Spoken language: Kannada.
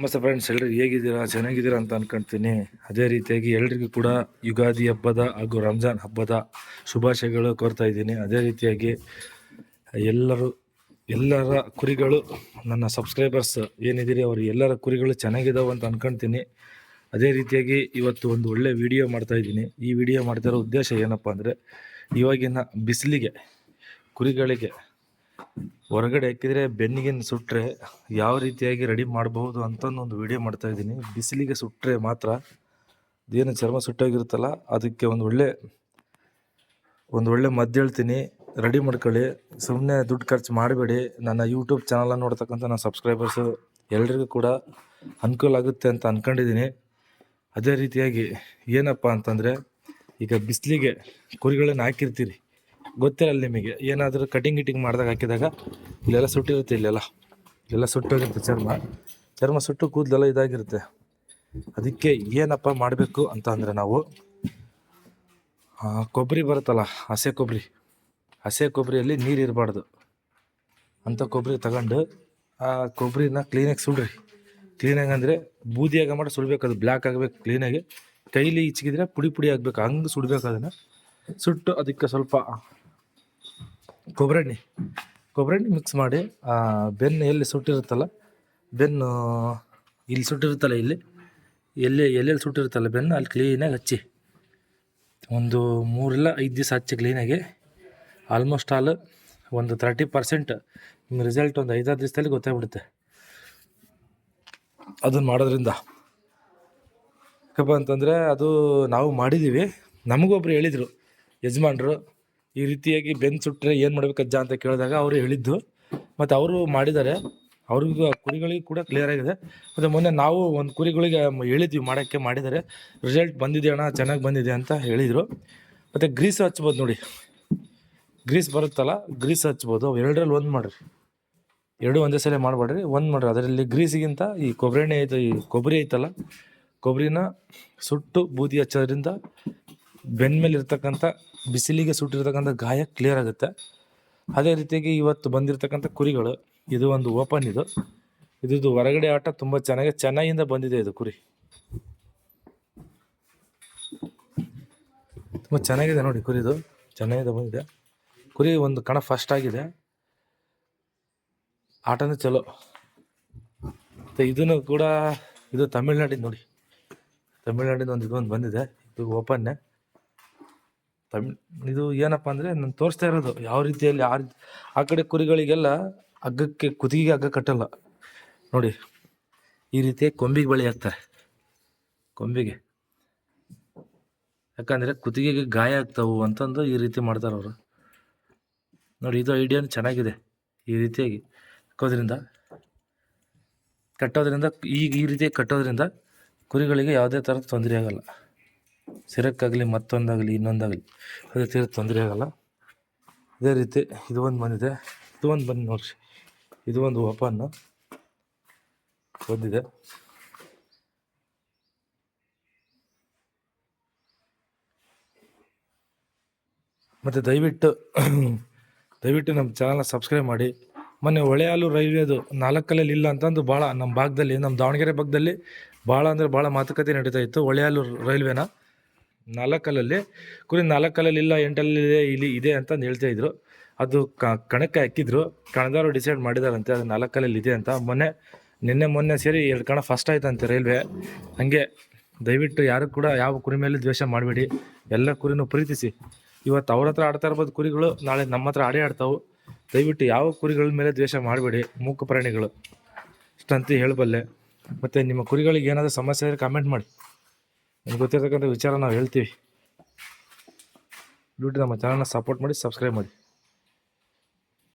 ನಮಸ್ತೆ ಫ್ರೆಂಡ್ಸ್ ಎಲ್ಲರೂ ಹೇಗಿದ್ದೀರಾ? ಚೆನ್ನಾಗಿದ್ದೀರಾ ಅಂತ ಅನ್ಕೊಂತೀನಿ. ಅದೇ ರೀತಿಯಾಗಿ ಎಲ್ರಿಗೂ ಕೂಡ ಯುಗಾದಿ ಹಬ್ಬದ ಹಾಗೂ ರಂಜಾನ್ ಹಬ್ಬದ ಶುಭಾಶಯಗಳು ಕೋರ್ತಾ ಇದ್ದೀನಿ. ಅದೇ ರೀತಿಯಾಗಿ ಎಲ್ಲರೂ, ಎಲ್ಲರ ಕುರಿಗಳು, ನನ್ನ ಸಬ್ಸ್ಕ್ರೈಬರ್ಸ್ ಏನಿದ್ದೀರಿ, ಅವರು ಎಲ್ಲರ ಕುರಿಗಳು ಚೆನ್ನಾಗಿದ್ದಾವೆ ಅಂತ ಅನ್ಕೊಂತೀನಿ. ಅದೇ ರೀತಿಯಾಗಿ ಇವತ್ತು ಒಂದು ಒಳ್ಳೆ ವಿಡಿಯೋ ಮಾಡ್ತಾ ಇದ್ದೀನಿ. ಈ ವಿಡಿಯೋ ಮಾಡ್ತಾ ಉದ್ದೇಶ ಏನಪ್ಪ ಅಂದರೆ, ಇವಾಗಿನ ಬಿಸಿಲಿಗೆ, ಕುರಿಗಳಿಗೆ ಹೊರಗಡೆ ಹಾಕಿದರೆ ಬೆನ್ನಿಗೆ ಸುಟ್ಟರೆ ಯಾವ ರೀತಿಯಾಗಿ ರೆಡಿ ಮಾಡಬಹುದು ಅಂತ ಒಂದು ವಿಡಿಯೋ ಮಾಡ್ತಾ ಇದ್ದೀನಿ. ಬಿಸಿಲಿಗೆ ಸುಟ್ಟರೆ ಮಾತ್ರ ಏನು ಚರ್ಮ ಸುಟ್ಟೋಗಿರುತ್ತಲ್ಲ, ಅದಕ್ಕೆ ಒಂದು ಒಳ್ಳೆ ಒಂದು ಒಳ್ಳೆ ಮದ್ದು ಹೇಳ್ತೀನಿ. ರೆಡಿ ಮಾಡ್ಕೊಳ್ಳಿ. ಸುಮ್ಮನೆ ದುಡ್ಡು ಖರ್ಚು ಮಾಡಬೇಡಿ. ನನ್ನ ಯೂಟ್ಯೂಬ್ ಚಾನಲನ್ನು ನೋಡ್ತಕ್ಕಂಥ ನನ್ನ ಸಬ್ಸ್ಕ್ರೈಬರ್ಸು ಎಲ್ರಿಗೂ ಕೂಡ ಅನುಕೂಲ ಆಗುತ್ತೆ ಅಂತ ಅಂದ್ಕೊಂಡಿದ್ದೀನಿ ಅದೇ ರೀತಿಯಾಗಿ ಏನಪ್ಪ ಅಂತಂದರೆ, ಈಗ ಬಿಸಿಲಿಗೆ ಕುರಿಗಳನ್ನು ಹಾಕಿರ್ತೀರಿ. ಗೊತ್ತಿರಲ್ಲ ನಿಮಗೆ. ಏನಾದರೂ ಕಟಿಂಗ್ ಗಿಟಿಂಗ್ ಮಾಡಿದಾಗ ಹಾಕಿದಾಗ ಇಲ್ಲೆಲ್ಲ ಸುಟ್ಟಿರುತ್ತೆ ಇಲ್ಲೆಲ್ಲ. ಇಲ್ಲೆಲ್ಲ ಸುಟ್ಟೋಗಿರುತ್ತೆ ಚರ್ಮ. ಚರ್ಮ ಸುಟ್ಟು ಕೂದಲೆಲ್ಲ ಇದಾಗಿರುತ್ತೆ. ಅದಕ್ಕೆ ಏನಪ್ಪ ಮಾಡಬೇಕು ಅಂತ ಅಂದರೆ ನಾವು ಕೊಬ್ಬರಿ ಬರುತ್ತಲ್ಲ, ಹಸೆ ಕೊಬ್ಬರಿ. ಹಸೆ ಕೊಬ್ಬರಿಯಲ್ಲಿ ನೀರು ಇರಬಾರ್ದು. ಅಂಥ ಕೊಬ್ಬರಿ ತಗೊಂಡು, ಆ ಕೊಬ್ಬರಿನ ಕ್ಲೀನಾಗಿ ಸುಡ್ರಿ. ಕ್ಲೀನಾಗಿ ಅಂದರೆ ಬೂದಿಯಾಗ ಮಾಡಿ ಸುಡ್ಬೇಕು. ಅದು ಬ್ಲ್ಯಾಕ್ ಆಗಬೇಕು ಕ್ಲೀನಾಗಿ ಕೈಲಿ ಇಚ್ಚಿಗಿದ್ರೆ ಪುಡಿ ಪುಡಿ ಆಗಬೇಕು. ಹಂಗೆ ಸುಡ್ಬೇಕು ಅದನ್ನು. ಸುಟ್ಟು ಅದಕ್ಕೆ ಸ್ವಲ್ಪ ಕೊಬ್ಬರಿ ಎಣ್ಣೆ ಕೊಬ್ಬರಿ ಎಣ್ಣೆ ಮಿಕ್ಸ್ ಮಾಡಿ ಬೆನ್ನು ಎಲ್ಲಿ ಸುಟ್ಟಿರುತ್ತಲ್ಲ, ಬೆನ್ನು ಇಲ್ಲಿ ಸುಟ್ಟಿರುತ್ತಲ್ಲ ಇಲ್ಲಿ, ಎಲ್ಲಿ ಎಲ್ಲೆಲ್ಲಿ ಸುಟ್ಟಿರುತ್ತಲ್ಲ ಬೆನ್ನು, ಅಲ್ಲಿ ಕ್ಲೀನಾಗಿ ಹಚ್ಚಿ. ಒಂದು ಮೂರಿಲ್ಲ ಐದು ದಿವಸ ಹಚ್ಚಿ ಕ್ಲೀನಾಗಿ ಆಲ್ಮೋಸ್ಟ್ ಆಲ್ ಒಂದು ತರ್ಟಿ ಪರ್ಸೆಂಟ್ ನಿಮ್ಮ ರಿಸಲ್ಟ್ ಒಂದು ಐದಾರು ದಿವಸದಲ್ಲಿ ಗೊತ್ತಾಗ್ಬಿಡುತ್ತೆ ಅದನ್ನು ಮಾಡೋದ್ರಿಂದ. ಯಾಕಪ್ಪ ಅಂತಂದರೆ ಅದು ನಾವು ಮಾಡಿದ್ದೀವಿ ನಮಗೊಬ್ರು ಹೇಳಿದರು, ಯಜಮಾನ್ರು ಈ ರೀತಿಯಾಗಿ ಬೆನ್ನು ಸುಟ್ಟರೆ ಏನು ಮಾಡ್ಬೇಕು ಅಜ್ಜ ಅಂತ ಕೇಳಿದಾಗ ಅವರು ಹೇಳಿದ್ದು. ಮತ್ತು ಅವರು ಮಾಡಿದ್ದಾರೆ. ಅವ್ರಿಗೂ ಕುರಿಗಳಿಗೆ ಕೂಡ ಕ್ಲಿಯರ್ ಆಗಿದೆ. ಮತ್ತು ಮೊನ್ನೆ ನಾವು ಒಂದು ಕುರಿಗಳಿಗೆ ಹೇಳಿದ್ವಿ, ಮಾಡೋಕ್ಕೆ ಮಾಡಿದ್ದಾರೆ. ರಿಸಲ್ಟ್ ಬಂದಿದೆ ಅಣ್ಣ ಚೆನ್ನಾಗಿ ಬಂದಿದೆ ಅಂತ ಹೇಳಿದರು. ಮತ್ತು ಗ್ರೀಸ್ ಹಚ್ಬೋದು ನೋಡಿ. ಗ್ರೀಸ್ ಬರುತ್ತಲ್ಲ ಗ್ರೀಸ್ ಹಚ್ಬೋದು. ಎರಡರಲ್ಲಿ ಒಂದು ಮಾಡಿರಿ. ಎರಡು ಒಂದೇ ಸಲ ಮಾಡಬೇಡ್ರಿ, ಒಂದು ಮಾಡಿರಿ. ಅದರಲ್ಲಿ ಗ್ರೀಸಿಗಿಂತ ಈ ಕೊಬ್ಬರಿ ಎಣ್ಣೆ ಐತೆ ಈ ಕೊಬ್ಬರಿ ಐತಲ್ಲ, ಕೊಬ್ಬರಿನ ಸುಟ್ಟು ಬೂದಿ ಹಚ್ಚೋದ್ರಿಂದ ಬೆನ್ನ ಮೇಲೆ ಇರ್ತಕ್ಕಂಥ, ಬಿಸಿಲಿಗೆ ಸುಟ್ಟಿರ್ತಕ್ಕಂಥ ಗಾಯ ಕ್ಲಿಯರ್ ಆಗುತ್ತೆ. ಅದೇ ರೀತಿಯಾಗಿ ಇವತ್ತು ಬಂದಿರತಕ್ಕಂಥ ಕುರಿಗಳು, ಇದು ಒಂದು ಓಪನ್ ಇದು. ಇದು ಹೊರಗಡೆ ಆಟ ತುಂಬ ಚೆನ್ನಾಗಿ ಚೆನ್ನೈಯಿಂದ ಬಂದಿದೆ ಇದು ಕುರಿ. ತುಂಬ ಚೆನ್ನಾಗಿದೆ ನೋಡಿ ಕುರಿದು ಚೆನ್ನೈಯಿಂದ ಬಂದಿದೆ. ಕುರಿ ಒಂದು ಕಣ ಫಸ್ಟ್ ಆಗಿದೆ. ಆಟನೂ ಚಲೋ. ಮತ್ತು ಇದನ್ನು ಕೂಡ, ಇದು ತಮಿಳ್ನಾಡಿನ ನೋಡಿ. ತಮಿಳ್ನಾಡಿನ ಒಂದು ಇದೊಂದು ಬಂದಿದೆ. ಇದು ಓಪನ್ನೇ ತಮಿಳ್ ಇದು ಏನಪ್ಪ ಅಂದರೆ ನಾನು ತೋರಿಸ್ತಾ ಇರೋದು, ಯಾವ ರೀತಿಯಲ್ಲಿ ಆ ಆ ಕಡೆ ಕುರಿಗಳಿಗೆಲ್ಲ ಹಗ್ಗಕ್ಕೆ ಕುತ್ತಿಗೆಗೆ ಹಗ್ಗ ಕಟ್ಟಲ್ಲ. ನೋಡಿ, ಈ ರೀತಿ ಕೊಂಬಿಗೆ ಬಳಿ ಹಾಕ್ತಾರೆ, ಕೊಂಬಿಗೆ. ಯಾಕಂದರೆ ಕುತ್ತಿಗೆಗೆ ಗಾಯ ಆಗ್ತಾವು ಅಂತಂದು ಈ ರೀತಿ ಮಾಡ್ತಾರೆ ಅವರು. ನೋಡಿ, ಇದು ಐಡಿಯಾನು ಚೆನ್ನಾಗಿದೆ ಈ ರೀತಿಯಾಗಿ ಹಾಕೋದ್ರಿಂದ ಕಟ್ಟೋದ್ರಿಂದ, ಈಗ ಈ ರೀತಿ ಕಟ್ಟೋದ್ರಿಂದ ಕುರಿಗಳಿಗೆ ಯಾವುದೇ ಥರದ ತೊಂದರೆ ಆಗಲ್ಲ. ಸಿರಕ್ಕಾಗಲಿ ಮತ್ತೊಂದಾಗಲಿ, ಇನ್ನೊಂದಾಗಲಿ. ಅದೇ ತೀರ ತೊಂದರೆ ಆಗೋಲ್ಲ. ಅದೇ ರೀತಿ ಇದು ಒಂದು ಬಂದಿದೆ. ಇದು ಒಂದು ಬಂದು ನೋಡಿ ಇದು ಒಂದು ಓಪನ್ನು ಬಂದಿದೆ. ಮತ್ತು ದಯವಿಟ್ಟು ದಯವಿಟ್ಟು ನಮ್ಮ ಚಾನಲ್ನ ಸಬ್ಸ್ಕ್ರೈಬ್ ಮಾಡಿ. ಮೊನ್ನೆ ಹೊಳೆಯಾಲು ರೈಲ್ವೆದು ನಾಲ್ಕಲ್ಲಿ ಇಲ್ಲ ಅಂತಂದು ಭಾಳ ನಮ್ಮ ಭಾಗದಲ್ಲಿ, ನಮ್ಮ ದಾವಣಗೆರೆ ಭಾಗದಲ್ಲಿ ಭಾಳ ಅಂದರೆ ಭಾಳ ಮಾತುಕತೆ ನಡೀತಾ ಇತ್ತು. ಹೊಳೆಯಾಲು ರೈಲ್ವೆನ. ನಾಲ್ಕಲ್ಲಲ್ಲಿ ಕುರಿ ನಾಲ್ಕಲ್ಲಲ್ಲಿ ಇಲ್ಲ ಎಂಟಲ್ಲಿ ಇದೆ ಇಲ್ಲಿ ಇದೆ ಅಂತ ಹೇಳ್ತಾ ಇದ್ರು. ಅದು ಕಣಕ್ಕೆ ಹಾಕಿದ್ರು. ಕಣದವರು ಡಿಸೈಡ್ ಮಾಡಿದಾರಂತೆ, ಅದು ನಾಲ್ಕಲ್ಲಲ್ಲಿ ಇದೆ ಅಂತ. ಮೊನ್ನೆ, ನಿನ್ನೆ ಮೊನ್ನೆ ಸೇರಿ ಎರಡು ಕಣ ಫಸ್ಟ್ ಆಯ್ತಂತೆ ರೈಲ್ವೆ. ಹಾಗೆ ದಯವಿಟ್ಟು ಯಾರು ಕೂಡ ಯಾವ ಕುರಿ ಮೇಲೆ ದ್ವೇಷ ಮಾಡಬೇಡಿ. ಎಲ್ಲ ಕುರಿನೂ ಪ್ರೀತಿಸಿ. ಇವತ್ತು ಅವ್ರ ಹತ್ರ ಆಡ್ತಾ ಇರ್ಬೋದು ಕುರಿಗಳು, ನಾಳೆ ನಮ್ಮ ಹತ್ರ ಆಡೇ ಆಡ್ತಾವು. ದಯವಿಟ್ಟು ಯಾವ ಕುರಿಗಳ ಮೇಲೆ ದ್ವೇಷ ಮಾಡಬೇಡಿ, ಮೂಕ ಪ್ರಾಣಿಗಳು. ಇಷ್ಟಂತೂ ಹೇಳಬಲ್ಲೆ. ಮತ್ತು ನಿಮ್ಮ ಕುರಿಗಳಿಗೆ ಏನಾದರೂ ಸಮಸ್ಯೆ ಇದ್ದರೆ ಕಾಮೆಂಟ್ ಮಾಡಿ. ನಿಮ್ಗೆ ಗೊತ್ತಿರತಕ್ಕಂಥ ವಿಚಾರ ನಾವು ಹೇಳ್ತೀವಿ. ದಯವಿಟ್ಟು ನಮ್ಮ ಚಾನಲ್ನ ಸಪೋರ್ಟ್ ಮಾಡಿ ಸಬ್ಸ್ಕ್ರೈಬ್ ಮಾಡಿ.